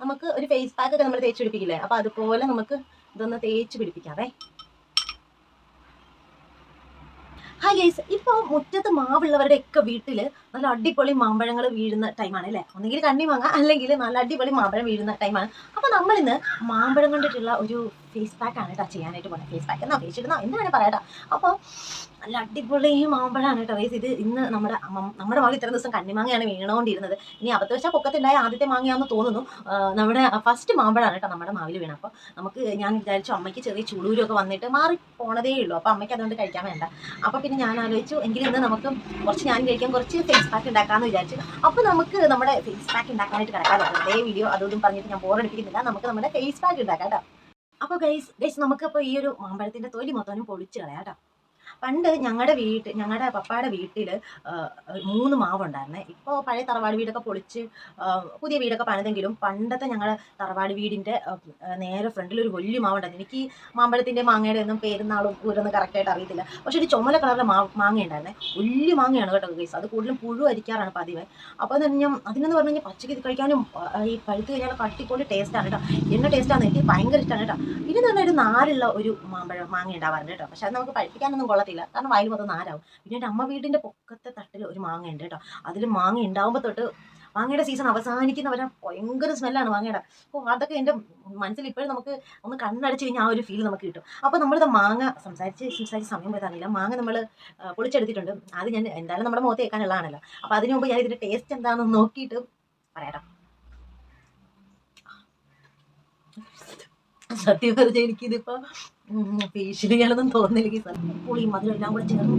നമുക്ക് ഒരു face pack ഒക്കെ നമ്മൾ തേച്ച് പിടിപ്പിക്കില്ലേ? അപ്പോൾ അതുപോലെ നമുക്ക് ഇതൊന്ന് തേച്ച് പിടിപ്പിക്കാവേ. ഹായ് ഗൈസ് ഇപ്പോൾ മുറ്റത്ത് മാവുള്ളവരുടെ ഒക്കെ വീട്ടിൽ നല്ല അടിപൊളി മാമ്പഴങ്ങൾ വീഴുന്ന ടൈമാണ് അല്ലേ? ഒന്നെങ്കിൽ കണ്ണി മാങ്ങ അല്ലെങ്കിൽ നല്ല അടിപൊളി മാമ്പഴം വീഴുന്ന ടൈമാണ് അപ്പോൾ നമ്മളിന്ന് മാമ്പഴം കണ്ടിട്ടുള്ള ഒരു ഫേസ് പാക്ക് ആണ് കേട്ടോ ചെയ്യാനായിട്ട് പോകുന്നത് ഫേസ് പാക്ക് എന്നോ ഫേസ് ഇടുന്നോ എന്ത് വേണേൽ പറയാട്ടോ അപ്പോൾ നല്ല അടിപൊളി മാമ്പഴമാണ് കേട്ടോ ഗൈസ് ഇത് ഇന്ന് നമ്മുടെ നമ്മുടെ മകൾ ഇത്ര ദിവസം കണ്ണിമാങ്ങയാണ് വീണുകൊണ്ടിരുന്നത്. ഇനി അബദ്ധ വെച്ചാൽ പൊക്കത്തുണ്ടായ ആദ്യത്തെ മാങ്ങയാണെന്ന് തോന്നുന്നു. നമ്മുടെ ഫസ്റ്റ് മാമ്പഴമാണ് കേട്ടോ നമ്മുടെ മാവിൽ വീണ അപ്പോൾ നമുക്ക് ഞാൻ വിചാരിച്ചു അമ്മയ്ക്ക് ചെറിയ ചുളൂരൊക്കെ വന്നിട്ട് മാറി പോണതേ ഉള്ളൂ അപ്പോൾ അമ്മയ്ക്ക് അതുകൊണ്ട് കഴിക്കാൻ വേണ്ട. അപ്പോൾ പിന്നെ ഞാൻ ആലോചിച്ചു എങ്കിലും ഇന്ന് നമുക്ക് കുറച്ച് ഞാൻ കഴിക്കാൻ കുറച്ച് ഫേസ് പാക്ക് ഉണ്ടാക്കാമെന്ന് വിചാരിച്ചു. അപ്പോൾ നമുക്ക് നമ്മുടെ ഫേസ് പാക്ക് ഉണ്ടാക്കാനായിട്ട് കിടക്കാം അതേ വീഡിയോ അതൊന്നും പറഞ്ഞിട്ട് ഞാൻ ബോറടിപ്പിക്കുന്നില്ല നമുക്ക് നമ്മുടെ ഫേസ് പാക്ക് ഉണ്ടാക്കാം കേട്ടോ. അപ്പോൾ ഗൈസ് ഗൈസ് നമുക്കപ്പോൾ ഈ ഒരു മാമ്പഴത്തിന്റെ തൊലി മൊത്തം പൊളിച്ച് കളയാം കേട്ടോ. പണ്ട് ഞങ്ങളുടെ വീട്ടിൽ ഞങ്ങളുടെ പപ്പയുടെ വീട്ടിൽ മൂന്ന് മാവുണ്ടായിരുന്നേ. ഇപ്പോൾ പഴയ തറവാട് വീടൊക്കെ പൊളിച്ച് പുതിയ വീടൊക്കെ പണിതെങ്കിലും പണ്ടത്തെ ഞങ്ങളുടെ തറവാട് വീടിന്റെ നേരെ ഫ്രണ്ടിൽ ഒരു വലിയ മാവുണ്ടായിരുന്നു. എനിക്ക് മാമ്പഴത്തിന്റെ മാങ്ങയുടെ ഒന്നും പേരുന്നാളും ഊരൊന്നും കറക്റ്റായിട്ട് അറിയത്തില്ല. പക്ഷെ ഒരു ചുമല കളറിലെ മാ മാങ്ങ ഉണ്ടായിരുന്നേ വലിയ മാങ്ങയാണ് കേട്ടോ കേസ് അത് കൂടുതലും പുഴു അരിക്കാറാണ് പതിവ്. അപ്പോൾ എന്ന് പറഞ്ഞാൽ അതിനെന്ന് പറഞ്ഞു കഴിഞ്ഞാൽ പച്ചക്ക് കഴിക്കാനും ഈ പഴുത്ത് കഴിഞ്ഞാൽ കട്ടിക്കൊണ്ട് ടേസ്റ്റാണ് കേട്ടോ. എന്നെ ടേസ്റ്റാണ് എനിക്ക് ഭയങ്കര ഇഷ്ടമാണ് കേട്ടോ. പിന്നെ എന്ന് പറഞ്ഞാൽ ഒരു നാരുള്ള ഒരു മാമ്പഴം മാങ്ങ ഉണ്ടാവാറുണ്ട് കേട്ടോ. പക്ഷെ അത് നമുക്ക് പഴിപ്പിക്കാനൊന്നും കൊള്ളത്തില്ല. കാരണം വയൽ മൊത്തം നാരാവും. പിന്നെ എന്റെ അമ്മ വീടിന്റെ പൊക്കത്തെ തട്ടിൽ ഒരു മാങ്ങ ഉണ്ട് കേട്ടോ. അതിൽ മാങ്ങ ഉണ്ടാവുമ്പോൾ തൊട്ട് മാങ്ങയുടെ സീസൺ അവസാനിക്കുന്നവരെ ഭയങ്കര സ്മെല്ലാണ് മാങ്ങയുടെ. അപ്പോൾ അതൊക്കെ എന്റെ മനസ്സിൽ ഇപ്പോഴും നമുക്ക് ഒന്ന് കണ്ണടച്ച് കഴിഞ്ഞാൽ ആ ഒരു ഫീൽ നമുക്ക് കിട്ടും. അപ്പോൾ നമ്മളിത് മാങ്ങ സംസാരിച്ച് സംസാരിച്ച് സമയം പോയതാണില്ല മാങ്ങ നമ്മൾ പൊളിച്ചെടുത്തിട്ടുണ്ട്. അത് ഞാൻ എന്തായാലും നമ്മുടെ മുഖത്ത് കേൾക്കാനുള്ളതാണല്ലോ അപ്പോൾ അതിന് മുമ്പ് ഞാൻ ഇതിന്റെ ടേസ്റ്റ് എന്താണെന്ന് നോക്കിയിട്ട് പറയാം സത്യം പറഞ്ഞാൽ എനിക്കിതിപ്പോ ഫേഷ്യൽ തോന്നില്ല പുളിയും മധുരം എല്ലാം കൂടെ ചേർന്നു.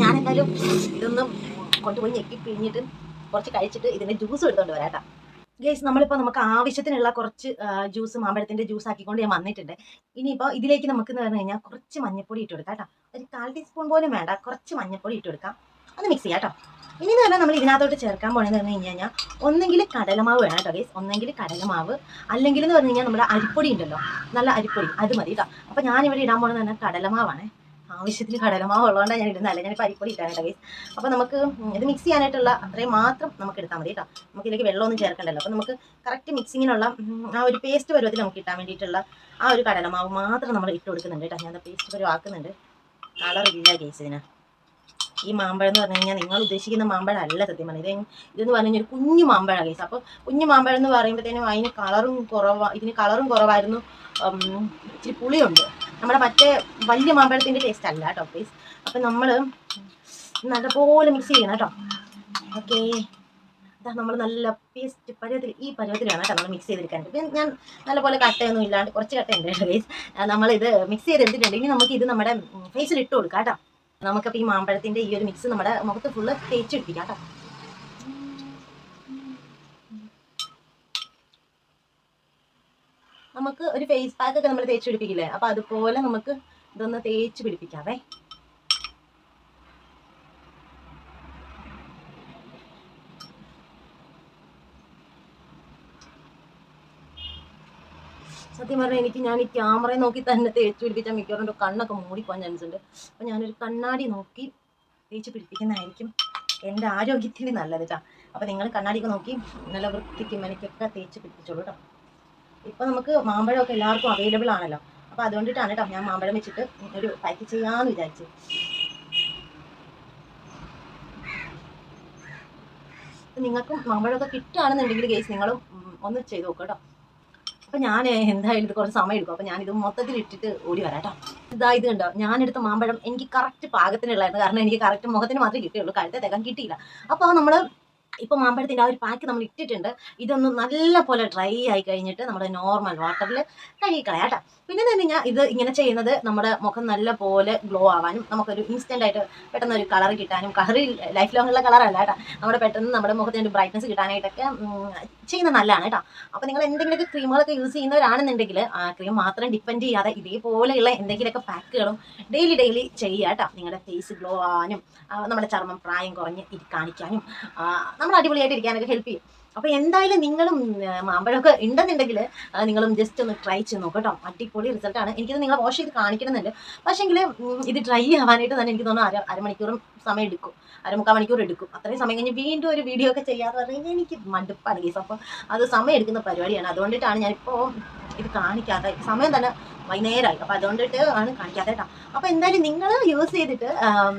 ഞാനെന്തായാലും ഇതൊന്നും കൊണ്ടുപോയി ഞെക്കി പിഴിഞ്ഞിട്ട് കുറച്ച് കഴിച്ചിട്ട് ഇതിന്റെ ജ്യൂസ് എടുത്തോണ്ട് വരാട്ടാ ഗേസ് നമ്മളിപ്പോൾ നമുക്ക് ആവശ്യത്തിനുള്ള കുറച്ച് ജ്യൂസ് മാമ്പഴത്തിന്റെ ജ്യൂസ് ആക്കിക്കൊണ്ട് ഞാൻ വന്നിട്ടുണ്ട്. ഇനിയിപ്പോൾ ഇതിലേക്ക് നമുക്ക് എന്ന് പറഞ്ഞു കഴിഞ്ഞാൽ കുറച്ച് മഞ്ഞപ്പൊടി ഇട്ട് കൊടുക്കാം കേട്ടോ. ഒരു കാൽ ടീസ്പൂൺ പോലും വേണ്ട കുറച്ച് മഞ്ഞപ്പൊടി ഇട്ട് കൊടുക്കാം. അത് മിക്സ് ചെയ്യാം കേട്ടോ. ഇനി എന്ന് പറഞ്ഞാൽ നമ്മൾ ഇതിനകത്തോട്ട് ചേർക്കാൻ പോണെന്ന് പറഞ്ഞു കഴിഞ്ഞ് കഴിഞ്ഞാൽ ഒന്നെങ്കിൽ കടലമാവ് വേണം കേട്ടോ ഗൈസ് ഒന്നെങ്കിൽ കടലമാവ്. അല്ലെങ്കിൽ എന്ന് പറഞ്ഞു കഴിഞ്ഞാൽ നമ്മുടെ അരിപ്പൊടി ഉണ്ടല്ലോ. നല്ല അരിപ്പൊടി. അത് മതി കേട്ടോ. അപ്പോൾ ഞാനിവിടെ ഇടാൻ പോണെന്ന് പറഞ്ഞാൽ കടലമാവാണ്. ആവശ്യത്തിന് കടലമാവ് ഉള്ളതുകൊണ്ടാണ് ഞാൻ ഇടുന്നത് അല്ല ഞാൻ അരിപ്പൊടി ഇട്ടാണ് കേട്ടോ ഗൈസ് അപ്പോൾ നമുക്ക് ഇത് മിക്സ് ചെയ്യാനായിട്ടുള്ള അത്രയും മാത്രം നമുക്ക് എടുത്താൽ മതി കേട്ടോ. നമുക്ക് ഇതിലേക്ക് വെള്ളമൊന്നും ചേർക്കണ്ടല്ലോ. അപ്പോൾ നമുക്ക് കറക്റ്റ് മിക്സിങ്ങിനുള്ള ആ ഒരു പേസ്റ്റ് പരുവത്തിൽ നമുക്ക് ഇട്ടാൻ വേണ്ടിയിട്ടുള്ള ആ ഒരു കടലമാവ് മാത്രം നമ്മൾ ഇട്ട് കൊടുക്കുന്നുണ്ട് കേട്ടോ. ഞാൻ പേസ്റ്റ് പരുവാക്കുന്നുണ്ട് കളറില്ല ഗേസ് ഇതിന്. ഈ മാമ്പഴം എന്ന് പറഞ്ഞു കഴിഞ്ഞാൽ നിങ്ങൾ ഉദ്ദേശിക്കുന്ന മാമ്പഴം അല്ല സത്യം പറഞ്ഞത്. ഇത് ഇതെന്ന് പറഞ്ഞു കഴിഞ്ഞാൽ കുഞ്ഞു മാമ്പഴം കേസ് അപ്പോൾ കുഞ്ഞു മാമ്പഴം എന്ന് പറയുമ്പോഴത്തേനും അതിന് കളറും കുറവാ ഇതിന് കളറും കുറവായിരുന്നു ഇച്ചിരി പുളിയുണ്ട്. നമ്മുടെ മറ്റേ വലിയ മാമ്പഴത്തിന്റെ ടേസ്റ്റ് അല്ല കേട്ടോ പ്ലീസ് അപ്പം നമ്മൾ നല്ലപോലെ മിക്സ് ചെയ്യണം കേട്ടോ. ഓക്കേ അതാ നമ്മൾ നല്ല പേസ്റ്റ് പരുവത്തിൽ ഈ പരുവത്തിലാണ് കേട്ടോ നമ്മൾ മിക്സ് ചെയ്തെടുക്കാൻ പിന്നെ ഞാൻ നല്ലപോലെ കട്ടയൊന്നും ഇല്ലാണ്ട് കുറച്ച് കട്ടയുണ്ട് കേട്ടോ ഗൈസ് നമ്മളിത് മിക്സ് ചെയ്തെടുത്തിട്ടുണ്ട് ഇനി നമുക്ക് ഇത് നമ്മുടെ ഫേസിൽ ഇട്ട് കൊടുക്കാം കേട്ടോ. നമുക്കപ്പോൾ ഈ മാമ്പഴത്തിന്റെ ഈ ഒരു മിക്സ് നമ്മുടെ മുഖത്ത് ഫുള്ള് തേച്ച് കേട്ടോ. നമുക്ക് ഒരു ഫേസ് പാക്ക് ഒക്കെ നമ്മൾ തേച്ച് പിടിപ്പിക്കില്ലേ അപ്പോൾ അതുപോലെ നമുക്ക് ഇതൊന്ന് തേച്ച് പിടിപ്പിക്കാവേ സത്യം പറഞ്ഞാൽ എനിക്ക് ഞാൻ ഈ ക്യാമറയെ നോക്കി തന്നെ തേച്ച് പിടിപ്പിച്ചാൽ മിക്കവാറും ഒരു കണ്ണൊക്കെ മൂടിപ്പോകാൻ ചാൻസ് ഉണ്ട്. അപ്പോൾ ഞാനൊരു കണ്ണാടി നോക്കി തേച്ച് പിടിപ്പിക്കുന്നതായിരിക്കും എന്റെ ആരോഗ്യത്തിന് നല്ലത് കേട്ടോ അപ്പോൾ നിങ്ങൾ കണ്ണാടിയൊക്കെ നോക്കി നല്ല വൃത്തിക്ക് മെനക്കൊക്കെ തേച്ച് പിടിപ്പിച്ചോളൂ കേട്ടോ ഇപ്പോൾ നമുക്ക് മാമ്പഴമൊക്കെ എല്ലാവർക്കും അവൈലബിൾ ആണല്ലോ. അപ്പോൾ അതുകൊണ്ടിട്ടാണ് കേട്ടോ ഞാൻ മാമ്പഴം വെച്ചിട്ട് ഒരു പാക്ക് ചെയ്യാമെന്ന് വിചാരിച്ചു നിങ്ങൾക്കും മാമ്പഴമൊക്കെ കിട്ടുകയാണെന്നുണ്ടെങ്കിൽ കേസ് നിങ്ങളും ഒന്ന് ചെയ്ത് നോക്കുക കേട്ടോ അപ്പം ഞാൻ എന്തായാലും ഇത് കുറച്ച് സമയം എടുക്കും. അപ്പം ഞാനിത് മൊത്തത്തിൽ ഇട്ടിട്ട് ഓടി വരാം കേട്ടോ. ഇതാ ഇത് കണ്ടോ? ഞാനെടുത്ത മാമ്പഴം എനിക്ക് കറക്റ്റ് പാകത്തിനുള്ളായിരുന്നു കാരണം എനിക്ക് കറക്റ്റ് മുഖത്തിന് മാത്രമേ കിട്ടിയുള്ളൂ. കഴുത്തെ തേക്കാൻ കിട്ടിയില്ല. അപ്പോൾ നമ്മൾ ഇപ്പോൾ മാമ്പഴത്തിന്റെ ആ ഒരു പാക്ക് നമ്മൾ ഇട്ടിട്ടുണ്ട്. ഇതൊന്ന് നല്ല പോലെ ഡ്രൈ ആയി കഴിഞ്ഞിട്ട് നമ്മുടെ നോർമൽ വാട്ടറിൽ കഴുകിക്കളയാം കേട്ടോ പിന്നെ എന്ന് പറഞ്ഞാൽ ഇത് ഇങ്ങനെ ചെയ്യുന്നത് നമ്മുടെ മുഖം നല്ല പോലെ ഗ്ലോ ആവാനും നമുക്കൊരു ഇൻസ്റ്റന്റ് ആയിട്ട് പെട്ടെന്ന് ഒരു കളർ കിട്ടാനും കളർ ലൈഫ് ലോങ് ഉള്ള കളറല്ല കേട്ടോ. നമ്മുടെ പെട്ടെന്ന് നമ്മുടെ മുഖത്തിന് ഒരു ബ്രൈറ്റ്നസ് കിട്ടാനായിട്ടൊക്കെ ചെയ്യുന്നത് നല്ലതാണ് കേട്ടോ. അപ്പോൾ നിങ്ങൾ എന്തെങ്കിലുമൊക്കെ ക്രീമുകളൊക്കെ യൂസ് ചെയ്യുന്നവരാണെന്നുണ്ടെങ്കിൽ ആ ക്രീം മാത്രം ഡിപ്പെൻഡ് ചെയ്യാതെ ഇതേപോലെയുള്ള എന്തെങ്കിലുമൊക്കെ പാക്കുകളും ഡെയിലി ഡെയിലി ചെയ്യുക കേട്ടോ. നിങ്ങളുടെ ഫേസ് ഗ്ലോ ആവാനും നമ്മുടെ ചർമ്മം പ്രായം കുറഞ്ഞ് ഇരി കാണിക്കാനും നമ്മൾ അടിപൊളിയായിട്ട് ഇരിക്കാനൊക്കെ ഹെൽപ്പ് ചെയ്യും. അപ്പൊ എന്തായാലും നിങ്ങളും മാമ്പഴമൊക്കെ ഉണ്ടെന്നുണ്ടെങ്കിൽ നിങ്ങളും ജസ്റ്റ് ഒന്ന് ട്രൈ ചെയ്ത് നോക്കട്ടോ കേട്ടോ. അടിപൊളി റിസൾട്ട് ആണ്. എനിക്കിത് നിങ്ങളെ വാഷ് ചെയ്ത് കാണിക്കണമെന്നുണ്ട് പക്ഷേങ്കിൽ ഇത് ഡ്രൈ ആവാനായിട്ട് തന്നെ എനിക്ക് തോന്നുന്നു അര അരമണിക്കൂറും സമയം എടുക്കും. അരമുക്കാൽ മണിക്കൂർ എടുക്കും. അത്രയും സമയം കഴിഞ്ഞ് വീണ്ടും ഒരു വീഡിയോ ഒക്കെ ചെയ്യാന്ന് പറഞ്ഞു കഴിഞ്ഞാൽ എനിക്ക് മടുപ്പാണ് കേസ് അപ്പോൾ അത് സമയം എടുക്കുന്ന പരിപാടിയാണ്. അതുകൊണ്ടിട്ടാണ് ഞാനിപ്പോൾ ഇത് കാണിക്കാതെ സമയം തന്നെ വൈകുന്നേരമായി. അപ്പം അതുകൊണ്ടിട്ട് ആണ് കാണിക്കാതെ കേട്ടോ. അപ്പോൾ എന്തായാലും നിങ്ങൾ യൂസ് ചെയ്തിട്ട്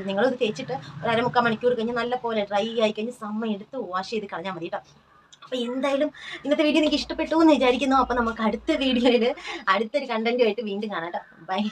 നിങ്ങൾ ഇത് തേച്ചിട്ട് ഒരു അരമുക്കാൽ മണിക്കൂർ കഴിഞ്ഞ് നല്ല പോലെ ഡ്രൈ ആയി കഴിഞ്ഞ് സമയം എടുത്ത് വാഷ് ചെയ്ത് കളഞ്ഞാൽ മതി കേട്ടോ. അപ്പോൾ എന്തായാലും ഇന്നത്തെ വീഡിയോ നിങ്ങൾക്ക് ഇഷ്ടപ്പെട്ടു എന്ന് വിചാരിക്കുന്നു. അപ്പോൾ നമുക്ക് അടുത്ത വീഡിയോയിൽ അടുത്തൊരു കണ്ടന്റുമായിട്ട് വീണ്ടും കാണാം കേട്ടോ. ബൈ